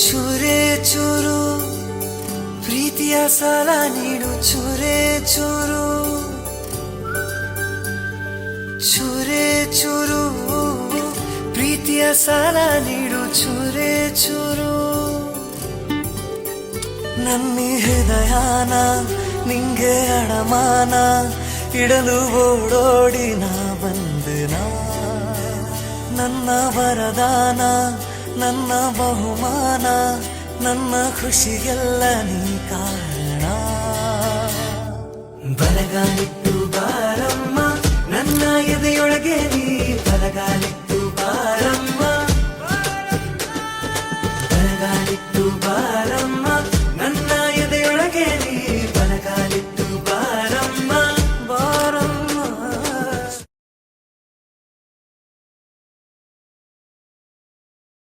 ಚುರೆ ಚೂರು, ಪ್ರೀತಿಯ ಸಾಲ ನೀಡು. ಚುರೆ ಚೂರು ಚುರೆ ಚೂರು, ಪ್ರೀತಿಯ ಸಾಲ ನೀಡು. ಚುರೆ ಚೂರು, ನನ್ನ ಹೃದಯಾನಾ, ನಿಂಗೆ ಅಡಮಾನ, ಇಡಲು ಓಡೋಡಿ ನಾ ಬಂದನ. ನನ್ನ ವರದಾನ ನನ್ನ ಬಹುಮಾನ, ನನ್ನ ಖುಷಿಗೆಲ್ಲ ನೀ ಕಾರಣ. ಬಲಗಾಲಿಟ್ಟು ಬಾರಮ್ಮ, ನನ್ನ ಎದೆಯೊಳಗೆ ನೀ ಬಲಗಾಲಿಟ್ಟು ಬಾರಮ್ಮ. ಬಲಗಾಲಿಟ್ಟು ಬಾರಮ್ಮ, ನನ್ನ ಎದೆಯೊಳಗೆ ನೀ